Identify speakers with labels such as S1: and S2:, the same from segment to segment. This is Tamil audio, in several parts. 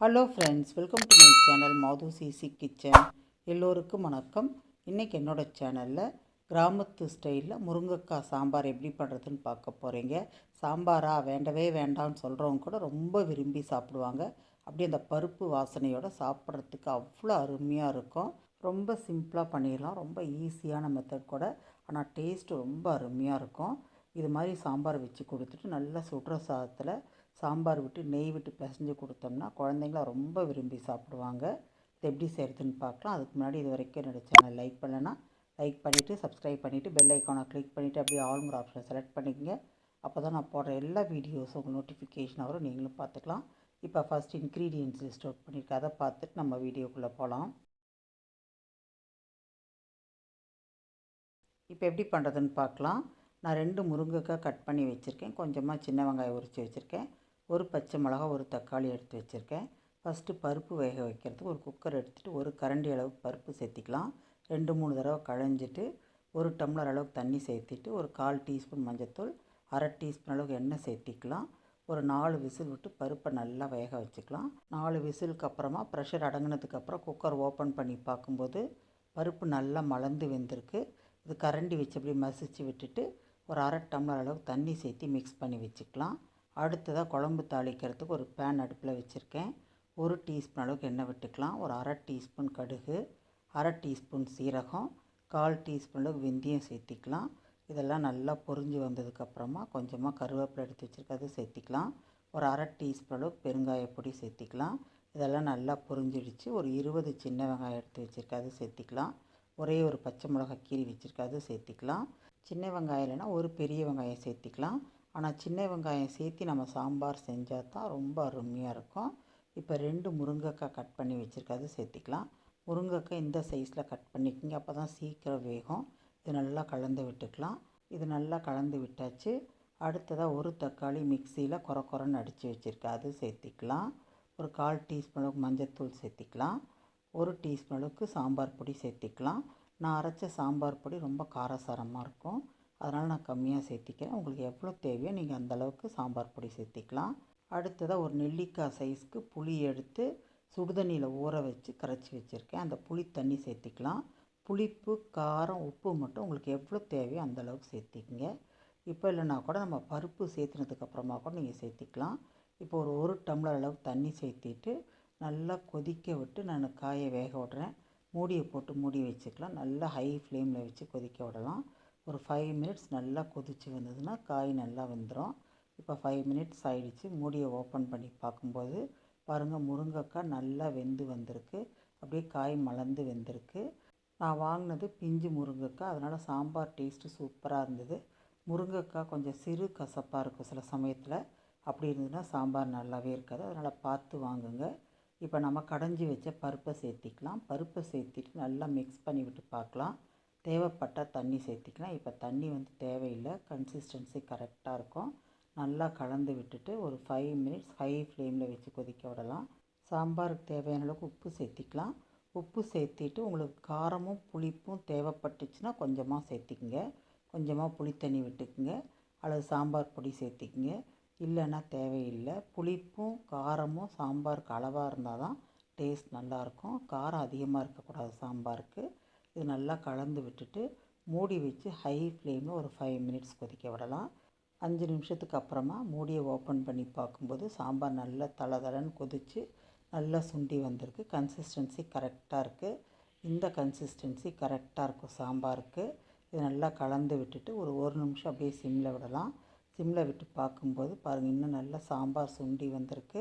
S1: Hello friends welcome to my channel மாது சிசி கிச்சன் எல்லோருக்கும் வணக்கம். இன்றைக்கி என்னோடய சேனலில் கிராமத்து ஸ்டைலில் முருங்கைக்காய் சாம்பார் எப்படி பண்ணுறதுன்னு பார்க்க போகிறீங்க சாம்பாரா வேண்டவே வேண்டாம்னு சொல்கிறவங்க கூட ரொம்ப விரும்பி சாப்பிடுவாங்க. அப்படி அந்த பருப்பு வாசனையோடு சாப்பிட்றதுக்கு அவ்வளோ அருமையாக இருக்கும். ரொம்ப சிம்பிளாக பண்ணிடலாம். ரொம்ப ஈஸியான மெத்தட் கூட. ஆனால் டேஸ்ட் ரொம்ப அருமையாக இருக்கும். இது மாதிரி சாம்பார் வச்சு கொடுத்துட்டு நல்லா சுடுற சாதத்தில் சாம்பார் விட்டு நெய் விட்டு பிசைஞ்சு கொடுத்தோம்னா குழந்தைங்களாம் ரொம்ப விரும்பி சாப்பிடுவாங்க. இது எப்படி செய்கிறதுன்னு பார்க்கலாம். அதுக்கு முன்னாடி இது வரைக்கும் என்னோடய சேனல் லைக் பண்ணலைன்னா லைக் பண்ணிவிட்டு சப்ஸ்கிரைப் பண்ணிவிட்டு பெல் ஐக்கானை கிளிக் பண்ணிவிட்டு அப்படியே ஆளுங்கிற ஆப்ஷனை செலக்ட் பண்ணிக்கங்க. அப்போ தான் நான் போடுற எல்லா வீடியோஸும் உங்களுக்கு நோட்டிஃபிகேஷன் வரும். நீங்களும் பார்த்துக்கலாம். இப்போ ஃபஸ்ட் இன்க்ரீடியன்ஸ் லிஸ்ட் அவுட் பண்ணியிருக்கேன். அதை பார்த்துட்டு நம்ம வீடியோக்குள்ளே போகலாம் இப்போ எப்படி பண்ணுறதுன்னு பார்க்கலாம். நான் ரெண்டு முருங்கைக்காய் கட் பண்ணி வச்சுருக்கேன். கொஞ்சமாக சின்ன வெங்காயம் உரித்து வச்சுருக்கேன். ஒரு பச்சை மிளகா ஒரு தக்காளி எடுத்து வச்சுருக்கேன். ஃபஸ்ட்டு பருப்பு வேக வைக்கிறதுக்கு ஒரு குக்கர் எடுத்துகிட்டு ஒரு கரண்டி அளவுக்கு பருப்பு சேர்த்திக்கலாம். ரெண்டு மூணு தடவை களைஞ்சிட்டு ஒரு டம்ளர் அளவுக்கு தண்ணி சேர்த்திட்டு ஒரு கால் டீஸ்பூன் மஞ்சத்தூள் அரை டீஸ்பூன் அளவுக்கு எண்ணெய் சேர்த்திக்கலாம். ஒரு நாலு விசில் விட்டு பருப்பை நல்லா வேக வச்சுக்கலாம். நாலு விசிலுக்கு அப்புறமா ப்ரெஷர் அடங்கினதுக்கப்புறம் குக்கர் ஓப்பன் பண்ணி பார்க்கும்போது பருப்பு நல்லா மலர்ந்து வெந்திருக்கு. இது கரண்டி வச்சு அப்படி மசிச்சு விட்டுட்டு ஒரு அரை டம்ளர் அளவுக்கு தண்ணி சேர்த்து மிக்ஸ் பண்ணி வச்சுக்கலாம். அடுத்ததாக குழம்பு தாளிக்கிறதுக்கு ஒரு பேன் அடுப்பில் வச்சுருக்கேன். ஒரு டீஸ்பூன் அளவுக்கு எண்ணெய் விட்டுக்கலாம். ஒரு அரை டீஸ்பூன் கடுகு அரை டீஸ்பூன் சீரகம் கால் டீஸ்பூன் அளவுக்கு வெந்தயம் சேர்த்திக்கலாம். இதெல்லாம் நல்லா பொரிஞ்சு வந்ததுக்கப்புறமா கொஞ்சமாக கருவேப்பிலை எடுத்து வச்சுருக்கிறது சேர்த்திக்கலாம். ஒரு அரை டீஸ்பூன் அளவுக்கு பெருங்காய பொடி சேர்த்திக்கலாம். இதெல்லாம் நல்லா பொரிஞ்சிடுச்சு. ஒரு இருபது சின்ன வெங்காயம் எடுத்து வச்சுருக்கிறது சேர்த்திக்கலாம். ஒரே ஒரு பச்சை மிளகாய் கீறி வச்சுருக்கிறது சேர்த்திக்கலாம். சின்ன வெங்காயம் இல்லைன்னா ஒரு பெரிய வெங்காயம் சேர்த்திக்கலாம். ஆனால் சின்ன வெங்காயம் சேர்த்து நம்ம சாம்பார் செஞ்சால் தான் ரொம்ப அருமையாக இருக்கும். இப்போ ரெண்டு முருங்கைக்காய் கட் பண்ணி வச்சுருக்கிறது சேர்த்திக்கலாம். முருங்கைக்காய் இந்த சைஸில் கட் பண்ணிக்கோங்க. அப்போ தான் சீக்கிரம் வேகும். இது நல்லா கலந்து விட்டுக்கலாம். இது நல்லா கலந்து விட்டாச்சு. அடுத்ததாக ஒரு தக்காளி மிக்சியில் குறை குறைன்னு அடித்து வச்சுருக்கேன். அது சேர்த்திக்கலாம். ஒரு கால் டீஸ்பூன் அளவுக்கு மஞ்சத்தூள் சேர்த்திக்கலாம். ஒரு டீஸ்பூன் அளவுக்கு சாம்பார் பொடி சேர்த்திக்கலாம். நான் அரைச்ச சாம்பார் பொடி ரொம்ப காரசாரமாக இருக்கும். அதனால் நான் கம்மியாக சேர்த்திக்கிறேன். உங்களுக்கு எவ்வளோ தேவையோ நீங்கள் அந்தளவுக்கு சாம்பார் பொடி சேர்த்திக்கலாம். அடுத்ததாக ஒரு நெல்லிக்காய் சைஸ்க்கு புளி எடுத்து சுடுதண்ணியில் ஊற வச்சு கரைச்சி வச்சுருக்கேன். அந்த புளி தண்ணி சேர்த்திக்கலாம். புளிப்பு காரம் உப்பு மட்டும் உங்களுக்கு எவ்வளோ தேவையோ அந்தளவுக்கு சேர்த்திக்கங்க. இப்போ இல்லைனா கூட நம்ம பருப்பு சேர்த்துனதுக்கப்புறமா கூட நீங்கள் சேர்த்திக்கலாம். இப்போ ஒரு ஒரு டம்ளர் அளவுக்கு தண்ணி சேர்த்திட்டு நல்லா கொதிக்க விட்டு நான் காயை வேக விட்றேன். மூடியை போட்டு மூடி வச்சுக்கலாம். நல்லா ஹை ஃப்ளேமில் வச்சு கொதிக்க விடலாம். ஒரு ஃபைவ் மினிட்ஸ் நல்லா கொதித்து வந்ததுன்னா காய் நல்லா வெந்துடும் இப்போ ஃபைவ் மினிட்ஸ் ஆகிடுச்சு மூடியை ஓப்பன் பண்ணி பார்க்கும்போது பாருங்கள் முருங்கைக்காய் நல்லா வெந்து வந்திருக்கு. அப்படியே காய் மலர்ந்து வெந்திருக்கு. நான் வாங்கினது பிஞ்சு முருங்கைக்காய். அதனால் சாம்பார் டேஸ்ட்டு சூப்பராக இருந்தது. முருங்கைக்காய் கொஞ்சம் சிறு கசப்பாக இருக்கும் சில சமயத்தில். அப்படி இருந்ததுன்னா சாம்பார் நல்லாவே இருக்காது. அதனால் பார்த்து வாங்குங்க. இப்போ நம்ம கடைஞ்சி வச்ச பருப்பை சேர்த்திக்கலாம். பருப்பை சேர்த்திட்டு நல்லா மிக்ஸ் பண்ணி விட்டு பார்க்கலாம். தேவைப்பட்டால் தண்ணி சேர்த்திக்கலாம். இப்போ தண்ணி வந்து தேவையில்லை. கன்சிஸ்டன்சி கரெக்டாக இருக்கும். நல்லா கலந்து விட்டுட்டு ஒரு ஃபைவ் மினிட்ஸ் ஹை ஃப்ளேமில் வச்சு கொதிக்க விடலாம். சாம்பாருக்கு தேவையான அளவுக்கு உப்பு சேர்த்திக்கலாம். உப்பு சேர்த்திட்டு உங்களுக்கு காரமும் புளிப்பும் தேவைப்பட்டுச்சுன்னா கொஞ்சமாக சேர்த்திக்கங்க. கொஞ்சமாக புளித்தண்ணி விட்டுக்குங்க. அல்லது சாம்பார் பொடி சேர்த்திக்கங்க. இல்லைன்னா தேவையில்லை. புளிப்பும் காரமும் சாம்பாருக்கு அளவாக இருந்தால் தான் டேஸ்ட் நல்லாயிருக்கும் காரம் அதிகமாக இருக்கக்கூடாது சாம்பாருக்கு. இது நல்லா கலந்து விட்டுட்டு மூடி வச்சு ஹை ஃப்ளேமில் ஒரு ஃபைவ் மினிட்ஸ் கொதிக்க விடலாம். அஞ்சு நிமிஷத்துக்கு அப்புறமா மூடியை ஓப்பன் பண்ணி பார்க்கும்போது சாம்பார் நல்லா தலை தலைன்னு கொதித்து நல்லா சுண்டி வந்திருக்கு. கன்சிஸ்டன்சி கரெக்டாக இருக்குது இந்த கன்சிஸ்டன்சி கரெக்டாக இருக்கும் சாம்பாருக்கு. இது நல்லா கலந்து விட்டுட்டு ஒரு ஒரு நிமிஷம் அப்படியே சிம்மில் விடலாம். சிம்மில் விட்டு பார்க்கும்போது பாருங்கள் இன்னும் நல்லா சாம்பார் சுண்டி வந்திருக்கு.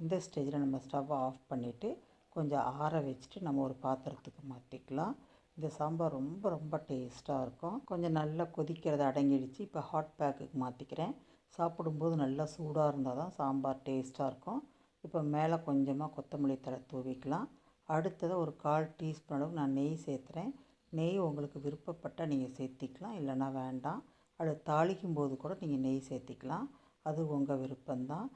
S1: இந்த ஸ்டேஜில் நம்ம ஸ்டவ் ஆஃப் பண்ணிவிட்டு கொஞ்சம் ஆற வச்சுட்டு நம்ம ஒரு பாத்திரத்துக்கு மாற்றிக்கலாம் இந்த சாம்பார் ரொம்ப ரொம்ப டேஸ்ட்டாக இருக்கும். கொஞ்சம் நல்லா கொதிக்கிறது அடங்கிடுச்சு. இப்போ ஹாட் பேக்குக்கு மாற்றிக்கிறேன் சாப்பிடும்போது நல்லா சூடாக இருந்தால் தான் சாம்பார் டேஸ்ட்டாக இருக்கும். இப்போ மேலே கொஞ்சமாக கொத்தமல்லி தழை தூவிக்கலாம். அடுத்ததாக ஒரு கால் டீஸ்பூன் அளவுக்கு நான் நெய் சேர்த்துறேன். நெய் உங்களுக்கு விருப்பப்பட்டால் நீங்கள் சேர்த்திக்கலாம். இல்லைன்னா வேண்டாம். அது தாளிக்கும் போது கூட நீங்கள் நெய் சேர்த்திக்கலாம். அது உங்கள் விருப்பம்தான்.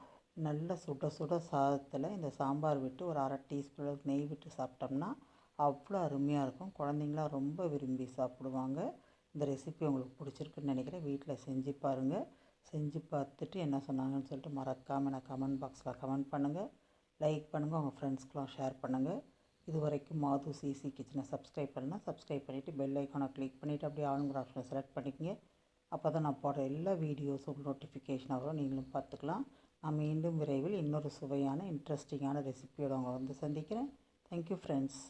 S1: நல்ல சுட சுட சாதத்தில் இந்த சாம்பார் விட்டு ஒரு அரை டீஸ்பூன் அளவுக்கு நெய் விட்டு சாப்பிட்டோம்னா அவ்வளோ அருமையாக இருக்கும். குழந்தைங்களாம் ரொம்ப விரும்பி சாப்பிடுவாங்க. இந்த ரெசிபி உங்களுக்கு பிடிச்சிருக்குன்னு நினைக்கிறேன். வீட்டில் செஞ்சு பாருங்கள் செஞ்சு பார்த்துட்டு என்ன சொன்னாங்கன்னு சொல்லிட்டு மறக்காமல் நான் கமெண்ட் பாக்ஸில் கமெண்ட் பண்ணுங்கள் லைக் பண்ணுங்கள் உங்கள் ஃப்ரெண்ட்ஸ்க்கெலாம் ஷேர் பண்ணுங்கள் இது வரைக்கும் மாது சிசி கிச்சனை சப்ஸ்கிரைப் பண்ணால் சப்ஸ்கிரைப் பண்ணிவிட்டு பெல் ஐக்கானை கிளிக் பண்ணிவிட்டு அப்படியே ஆளுங்கிற ஆப்ஷனை செலக்ட் பண்ணிக்கங்க. அப்போ தான் நான் போடுற எல்லா வீடியோஸும் நோட்டிஃபிகேஷன் வரும். நீங்களும் பார்த்துக்கலாம். நான் மீண்டும் விரைவில் இன்னொரு சுவையான இன்ட்ரெஸ்டிங்கான ரெசிபியோட உங்களை வந்து சந்திக்கிறேன். Thank you friends